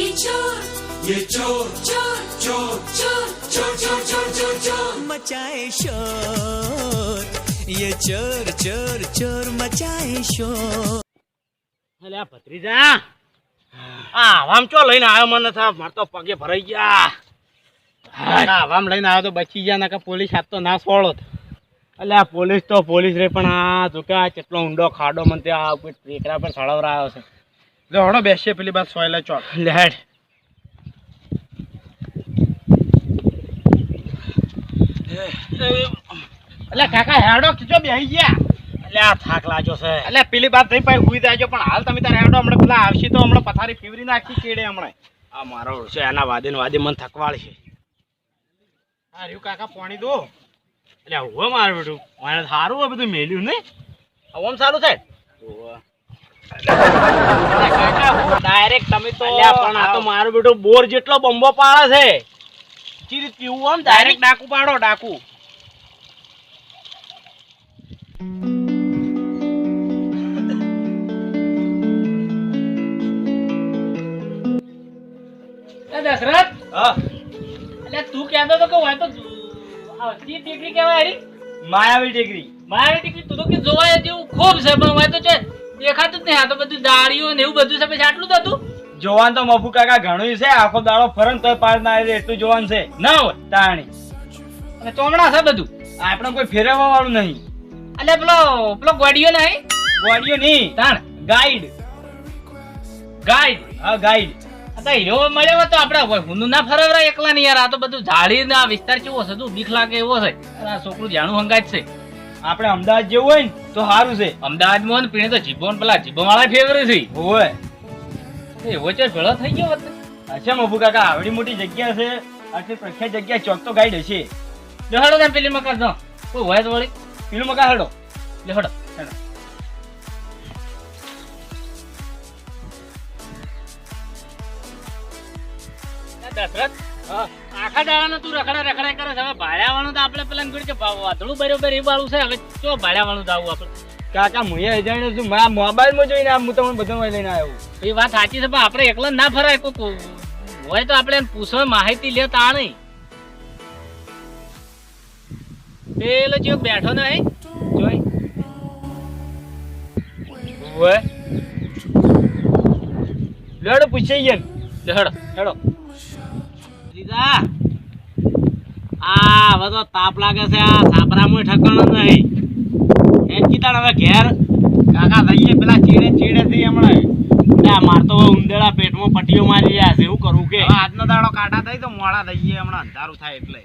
ये चोर ये चोर चोर चोर चोर चोर चोर चोर चोर चोर मचाए शोर ये चोर चोर चोर मचाए शोर અલ્યા ભત્રીજા આ આવામ ચો લઈને આવ્યો મને સાહેબ મારે તો પગે ભરાઈ ગયા આ આવામ લઈને આવ્યો તો બચી ગયા નકર પોલીસ હાથ તો ના છોડો અલ્યા પોલીસ તો પોલીસ રે પણ આ જો કે આ કેટલો ઊંડો ખાડો મને ત્યાં કોઈ ટેકરા પર સળવરાયો છે હણો બેસીએ પેલી બાદ સોયલે ચોક. લેડ એટલે કાકા હેડો ખીચો બેહી ગયા. અલ્યા થાક લાગ્યો છે. એટલે પેલી બાદ થઈ પાછી હુઈ જાજો પણ હાલ તમે તારે હેડો હમણાં પેલા આવશે તો હમણાં પથારી ફીવરી નાખી કેડે હમણાં. આ મારો છે એના વાદે વાદે મને થકવાળ છે. હા રહ્યું કાકા પાણી દો. એટલે હવે મારું બેટું? મને સારું હોય બધું મેલ્યું ને? સારું છે? ડાયરેક્ટ તમે તો પણ આ તો મારું બેટું બોર જેટલો બંબો પાડે છે. ચીરી પીવું આમ ડાયરેક્ટ ડાકુ પાડો ડાકુ. દશરથ? હા. એટલે તું કહેતો તો કે હોય તો આવતી ડિગ્રી કહેવાય માયાવી ડિગ્રી તું તો કે જોવાય જેવું ખૂબ છે પણ હોય તો છે દેખાતું જ નહીં. આ તો બધું દાળીઓ ને એવું બધું છે. પછી આટલું જ હતું? જોવાન તો મફુ કાકા ઘણું છે. આખો દાડો ફરન તોય પાર ના આવે એટલું જોવાન છે. ના હોય તાણી. અને ચોમડા છે બધું. આપણે કોઈ ફેરવવા વાળું નહીં. એટલે પેલો પેલો ગોડિયો નહીં? ગોડિયો નહીં. તાણ. ગાઈડ. ગાઈડ. હા ગાઈડ. તો હીરો મળ્યો તો આપણે હોય હું ના ફરવરા એકલા નહીં યાર. આ તો બધું ઝાડી ના વિસ્તાર કેવો છે? તું બીક લાગે એવો છે? આ છોકરું જાણું હંગાજ છે. આપણે અમદાવાદ જેવું હોય ને તો સારું છે. અમદાવાદમાં ને પીણે તો જીભો પેલા જીભો વાળા ફેવરે છે. હોય એવો છે ભેળો થઈ ગયો અચ્છા મભુ કાકા આવડી મોટી જગ્યા છે. આટલી પ્રખ્યાત જગ્યા ચોક તો ગાઈડ હશે. લેહડો ને પેલી મકાન જો કોઈ હોય તો વળી. પેલું મકા હેડો. લેહડો. દશરથ આખા દાડાનો તું રખડા રખડા કરે હવે ભાડ્યાવાળું તો આપણે પેલા કે વાતળું બરોબર એ વાળું છે. હવે ચો ભાડ્યાવાળું આવું આપણે? કાકા હું એ છું. મારા મોબાઈલમાં જોઈને હું તમને બધું લઈને આવ્યો એ વાત સાચી છે પણ આપણે એકલા ના ફરાય. કોઈ હોય તો આપણે પૂછો માહિતી લે તા નહીં. પેલો જે બેઠો નહીં જોઈ. લડ પૂછાઈ ગયા લેહડો હેડો સમજા આ હવે તાપ લાગે છે આ સાપરામાં ઠકણ નહીં. એમ કીધા હવે ઘેર. કાકા થઈએ પેલા ચીડે ચીડે થઈ હમણાં. માર તો ઉંદેડા પેટમાં પટ્ટીઓ મારી રહ્યા છે એવું કરવું કે. આજનો દાડો કાઢા થાય તો મોડા થઈ હમણાં અંધારું થાય એટલે.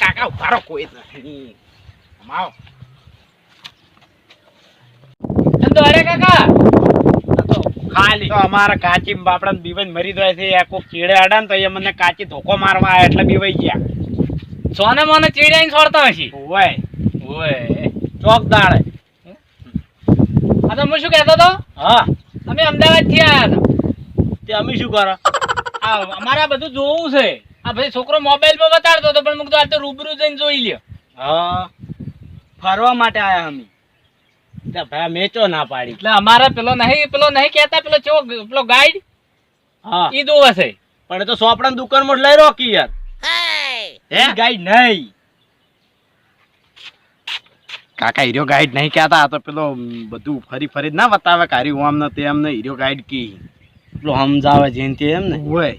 કાકા ઉભારો કોઈ નથી. કાકા? ખાલી. તો અમારા કાચી બાપડા બીવન મરી જાય છે આ ચીડે આડા ને તો એ મને કાચી ધોકો મારવા આયા એટલે બીવાઈ ગયા. સોને મોને ચીડિયાને છોડતા હશી? ઓય ઓય ચોક આ તો હું શું કહેતો તો હા. અમે અમદાવાદથી આવ્યા હતા. તે અમે શું કરો? આ અમારે આ બધું જોવું છે. આ ભાઈ છોકરો મોબાઈલ પર બતાડતો હતો પણ મુક તો આ તો રૂબરૂ જઈને જોઈ લ્યો. હા. ફરવા માટે આયા અમે. ભાઈ મેચો ના પાડી. એટલે અમારે પેલો નહીં પેલો નહીં કહેતા પેલો ચેવો પેલો ગાઈડ હા. ઈ જોવે હશે પણ એ તો સોપડા દુકાનમાં લઈ રોકી યાર. હે ગાઈડ નહીં. કાકા હીરો ગાઈડ નહીં કહેતા તો પેલો બધું ફરી ફરી ના બતાવે કારી હું આમને તે તેમ ને હીરો ગાઈડ કી. પેલો સમજાવે જેમ તે એમ ને. હોય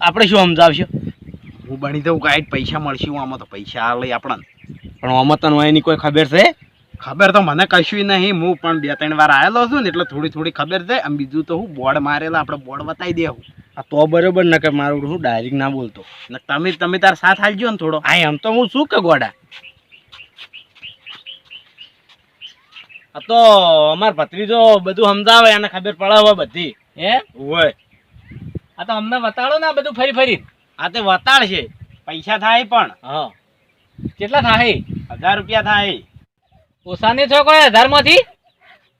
આપણે શું સમજાવશે? હું બની દઉં ગાઈડ પૈસા મળશે હું આમાં તો પૈસા આ લઈ આપણને. પણ આમાં તને હોય એની કોઈ ખબર છે? ખબર તો મને કશું નહીં હું પણ બે ત્રણ વાર આવેલો છું ને એટલે થોડી થોડી ખબર છે. અને બીજું તો હું બોર્ડ મારેલા આપણે બોર્ડ બતાવી દેવું આ તો બરોબર ન કે મારું હું ડાયરેક્ટ ના બોલતો. ને તમે તમે તાર સાથ હાલજો ને થોડો. આ એમ તો હું શું કે ગોડા? આ તો અમાર ભત્રીજો બધું સમજાવે એને ખબર પડાવે બધી. હે? હોય. આ તો અમને બતાડો ને આ બધું ફરી ફરી. આ તે વતાડ છે પૈસા થાય પણ. હા. કેટલા થાય? હજાર રૂપિયા થાય. ઓસાની છો કોઈ હજારમાંથી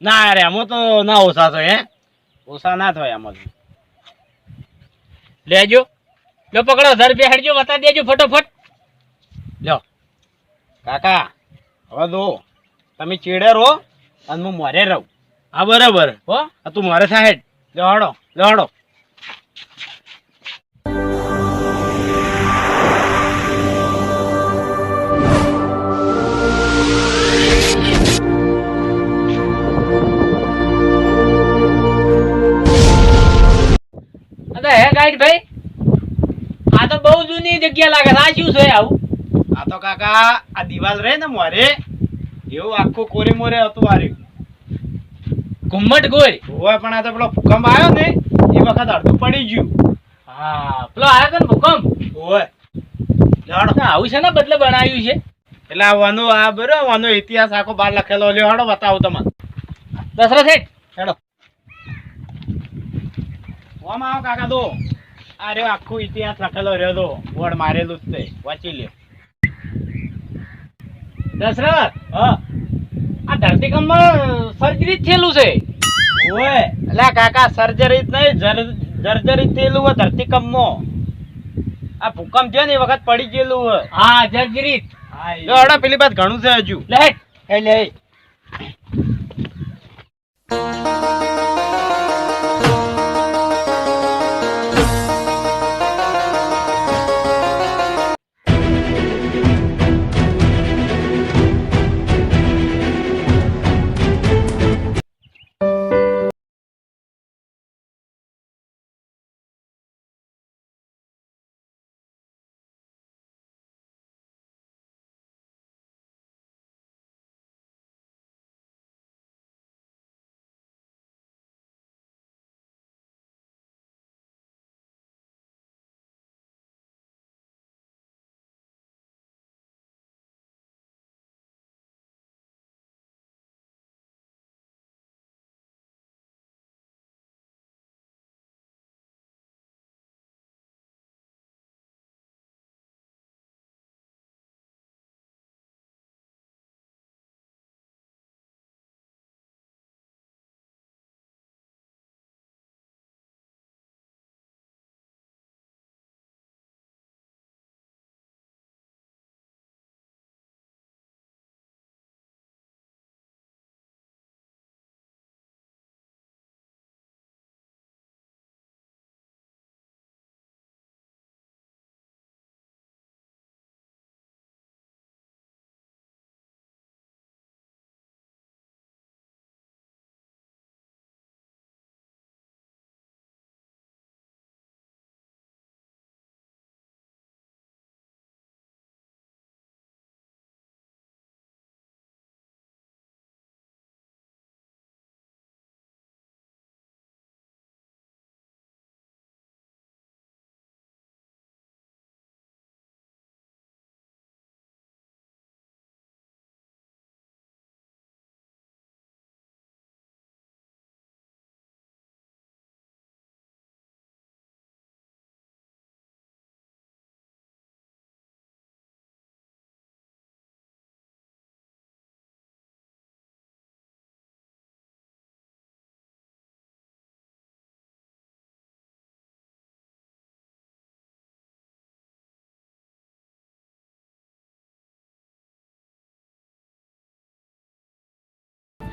ના અરે આમાં તો ના ઓછા છો હે? ઓછા ના થાય આમાં લેજો. લો પકડો હજાર રૂપિયા હેડજો બતાવી દેજો ફટોફટ. લો કાકા હવે દો તમે ચીડે રહો અને હું મોરે રહું. હા બરાબર. હો? તું મારે સાહેબ લેવાડો લેવાડો અરે હે ગાઈડ ભાઈ? આ તો બહુ જૂની જગ્યા લાગે આ શું છે આવું. આ તો કાકા આ દિવાલ રહે ને મોરે? એવું આખું કોરે મોરે હતું આર્યું ઘુમ્મટ ગોળ હોય પણ આ તો પેલો ભૂકંપ આવ્યો ને એ વખત અડધું પડી ગયું. હા પેલો આવ્યો ને ભૂકંપ? હોય આવું છે ને બદલે બનાવ્યું છે. એટલે આ વાનો આ બરો વાનો ઇતિહાસ આખો બહાર લખેલો લેવાડો બતાવો તમને. દશરથ? હેઠ હેડો. ઓમ આવો કાકા દો. અરે આખો ઇતિહાસ લખેલો રહ્યો તો બોર્ડ મારેલું જ છે વાંચી લ્યો. દશરથ! હા. આ ધરતીકંપમાં સર્જરી થયેલું છે. ઓય. એટલે કાકા સર્જરી નહીં જર્જરી થયેલું હોય ધરતીકંપમાં. આ ભૂકંપ થયો ને એ વખત પડી ગયેલું હોય. હા જર્જરી હડો પેલી બાદ ઘણું છે હજુ. લે લે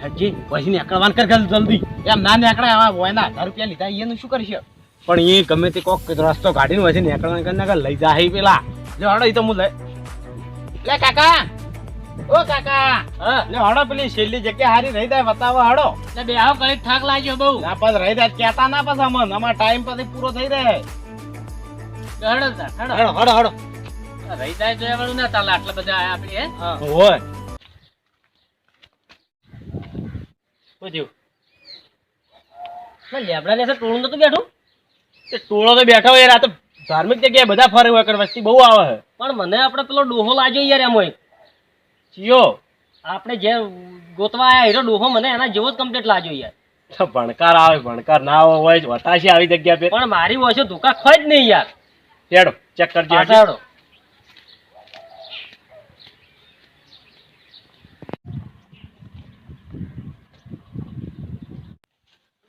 હજી પછી નીકળવાનું કર ગલ જલ્દી. એમ ના નીકળે આવા વયના હજાર રૂપિયા લીધા એનું શું કરશે? પણ એ ગમે તે કોક રસ્તો કાઢીને પછી નીકળવાનું કરીને નકર લઈ જાય પેલા. લે હડો ઈ તો હું લઈ લે કાકા! ઓ કાકા! હા લે હડો પેલી છેલ્લી જગ્યા હારી રહી જાય બતાવો હડો. એટલે બે આવ કરી થાક લાગ્યો બહુ. ના પાસ રહી જાય કેતા ના પાસ અમન અમાર ટાઈમ પછી પૂરો થઈ રહે હડો હેડો. હડો હડો હડો. રહી જાય જોયા વાળું ના ચાલે આટલા બધા આયા આપડી હે. હોય. શું થયું ના લેબડા ને ટોળું નતું બેઠું? તે ટોળો તો બેઠો યાર આ તો ધાર્મિક જગ્યાએ બધા ફરે હોય વસ્તી બહુ આવે છે. પણ મને આપણે પેલો ડોહો લાગ્યો યાર એમ હોય. ચિયો આપણે જે ગોતવા આયા હીરો ડોહો મને એના જેવો જ કમ્પ્લીટ લાગ્યો યાર. ભણકાર આવે ભણકાર ના આવે હોય વતાશી આવી જગ્યા પે. પણ મારી વોશો ધોકા ખોય જ નહીં યાર. હેડો ચેક કરજે પાછા હેડો.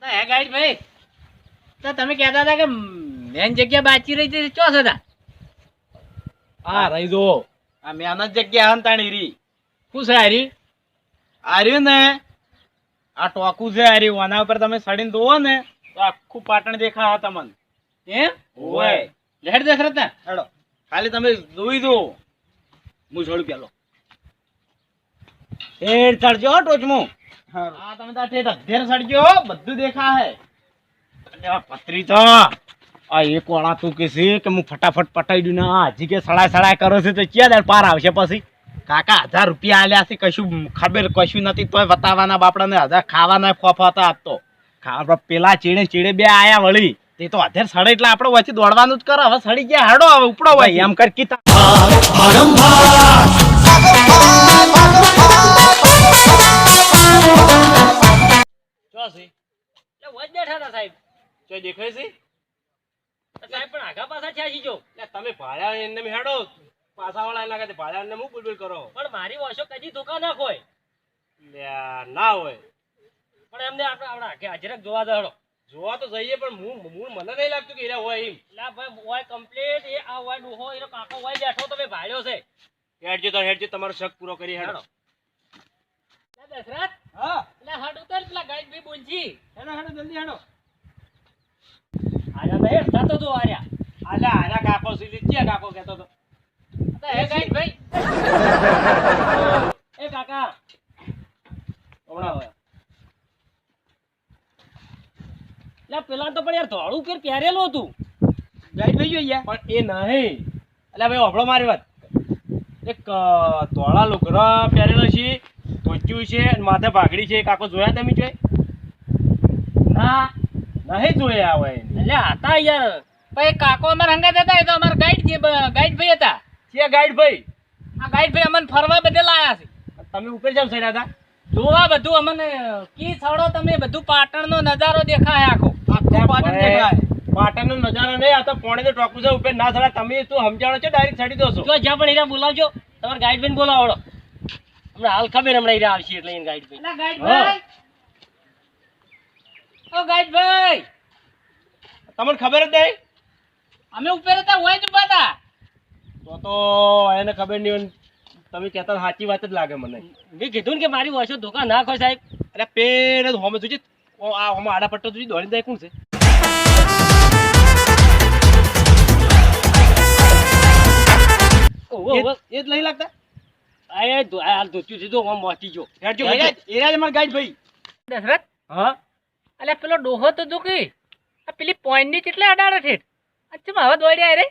ના, હે ગાઈડ ભાઈ? તો તમે કહેતા હતા કે મેન જગ્યા બાચી રહી હતા. હા રહી દો આ મહેનત જગ્યા હંતાણી રી. શું છે હારી? ને આ ટોકું છે આના ઉપર તમે સડીને દોવો ને તો આખું પાટણ દેખા તમને. એમ? ઓય લેટ દેખ ને? હેડો. ખાલી તમે જોઈ દો હું છોડું પેલો. હેડ ચડજો ટોચમું. હા તમે તાર ઠેઠ અધેર સડજો બધું દેખા હે. અલ્યા તો આ એક વાળા તું કે છે કે હું ફટાફટ પટાઈ દઉં ને હજી કે સડાય સડાય કરો છે તો ક્યાં દર પાર આવશે પછી? કાકા હજાર રૂપિયા આલ્યા છે કશું ખબર કશું નથી તોય બતાવવાના બાપડાને હજાર ખાવાના ફોફા હતા આજ તો. ખાવા પેલા ચીડે ચીડે બે આયા વળી. તે તો અધેર સડે એટલે આપણે વચ્ચે દોડવાનું જ કરો હવે સડી ગયા હાડો હવે ઉપડો હોય એમ કર કીતા છે એટલે વજ બેઠા હતા સાહેબ. જો દેખાય છે સાહેબ પણ આગા પાછા થયા છીએ જો. તમે ભાડા એને મેં હેડો પાછા વાળા એના કાતે ભાડા એને હું બુલબુલ કરો? પણ મારી વાસો કદી ધોકા ના હોય ના હોય. પણ એમને આપણે આપણે આખે હાજરક જોવા દો હેડો જોવા તો જઈએ પણ હું હું મને નહીં લાગતું કે એરા હોય એમ. લા ભાઈ હોય કમ્પ્લીટ એ આ હોય ડોહો એનો કાકો હોય બેઠો તમે ભાડ્યો છે. હેડજો તો હેડજો તમારો શક પૂરો કરી હેડો. દશરથ? હા. લા હાડ ઉતાર પેલા ગાઈડ ભાઈ બોલજી. હેડો હેડો જલ્દી હેડો. તો એ થતો તો આર્યા આલા આના કાકો સીધી ક્યાં કાકો કહેતો હતો? તો એ ગાઈડ ભાઈ. એ કાકા. હમણાં હોય. લા પેલા તો પણ યાર ધોળું પેર પહેરેલું હતું. ગાઈડ ભાઈ જોઈએ પણ એ નહીં. એટલે ભાઈ ઓભળો મારી વાત. એક ધોળા લુગડા પહેરેલો છે ધોત્યું છે અને માથે ભાગડી છે કાકો જોયા તમે જોઈ? ના. નહીં જોયા હોય. એટલે હતા યાર. ભાઈ કાકો અમારા હંગાત હતા એ તો અમારા ગાઈડ ગાઈડ ભાઈ હતા. છે ગાઈડ ભાઈ? આ ગાઈડ ભાઈ અમને ફરવા બધે લાયા છે. તમે ઉપર જાવ સર હતા જોવા બધું અમને કી છોડો તમે બધું પાટણનો નજારો દેખાય આખો. પાટણ દેખાય. પાટણનો નજારો નહીં આ તો પોણે તો ટોકું છે ઉપર ના સડા તમે તું સમજાણો છો ડાયરેક્ટ છડી દો છો જો જ્યાં પણ એને બોલાવજો તમારે ગાઈડ ભાઈ બોલાવડો હમણાં હાલ ખબર હમણાં આવશે એટલે એને ગાઈડ ભાઈ ગાઈડ ઓ ગાઈડ ભાઈ. તમને ખબર જ નહીં? અમે ઉપર હતા હોય જ ઊભા હતા. તો તો એને ખબર નહીં તમે કહેતા સાચી વાત જ લાગે મને. મેં કીધું ને કે મારી વર્ષો ધોકા ના ખો સાહેબ. અરે પેન જ હોમે જોજે. આ હોમે આડા પટ્ટો જોજે. દોડી જાય કોણ છે. એ જ નહીં લાગતા? ધો- આ ધોત્યું છે. હું મોટી જો. હેડજો એરાજ એરા જ ગાઈડ ભાઈ. દશરથ? હા? અલ્યા પેલો ડોહો તો દુખી આ પેલી પોઈન્ટની કેટલા અડાડે ઠેઠ? અચ્છા હવે દોડ્યા રે?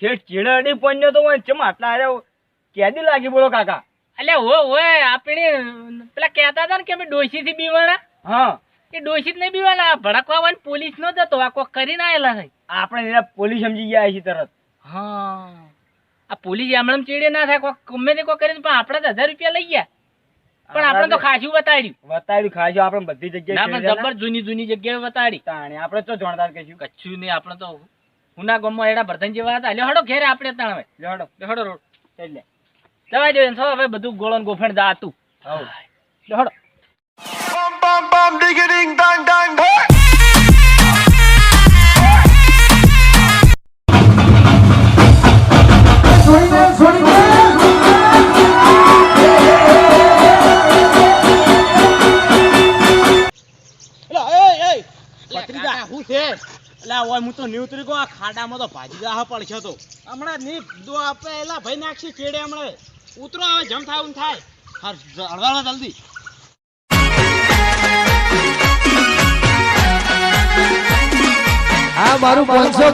ઠેઠ ચીડાડી નો તો હું ચમ આટલા આરે કેદી લાગી બોલો કાકા? અલ્યા હો હોય આપણે પેલા કહેતા હતા ને કે અમે ડોશી થી બીવાના. હા. એ ડોશી જ નહીં બીવાના. ભડકવા પોલીસ નો જતો આ કોક કરીને આયેલા આપણે પોલીસ સમજી ગયા છે તરત. હા. આ પોલીસ એમણે ચીડે ના થાય કોક ગમે તે કોક કરીને પણ આપણે તો હજાર રૂપિયા લઈ ગયા. પણ આપણે તો ખાસું બતાડ્યું બતાડ્યું ખાસું આપણે બધી ના જગ્યાએ પણ જબર જૂની જૂની જગ્યાએ બતાડી તાણે આપણે તો જોણદાર કહીશું. કચ્છું નહીં આપણે તો ઉના ગામમાં એડા ભરતન જેવા હતા. લ્યો હડો ઘેરે આપણે તાણ હવે. લેડો લ્યો હડો રોડ. એટલે જવા દો છો હવે બધું ગોળન ગોફણ હતું હવ. લ્યો હડો. બમ બમ બમ છે એટલે ડંગ ઓય હું તો નહીં ઉતરી ગયો આ ખાડામાં તો ભાજી દાહ પડશે તો. હમણાં નહીં દો આપે એલા ભાઈ નાખશે ચેડે હમણાં. ઉતરો હવે જમ થાય એમ થાય. હા હળવાળો જલ્દી. આ મારું પાંચસો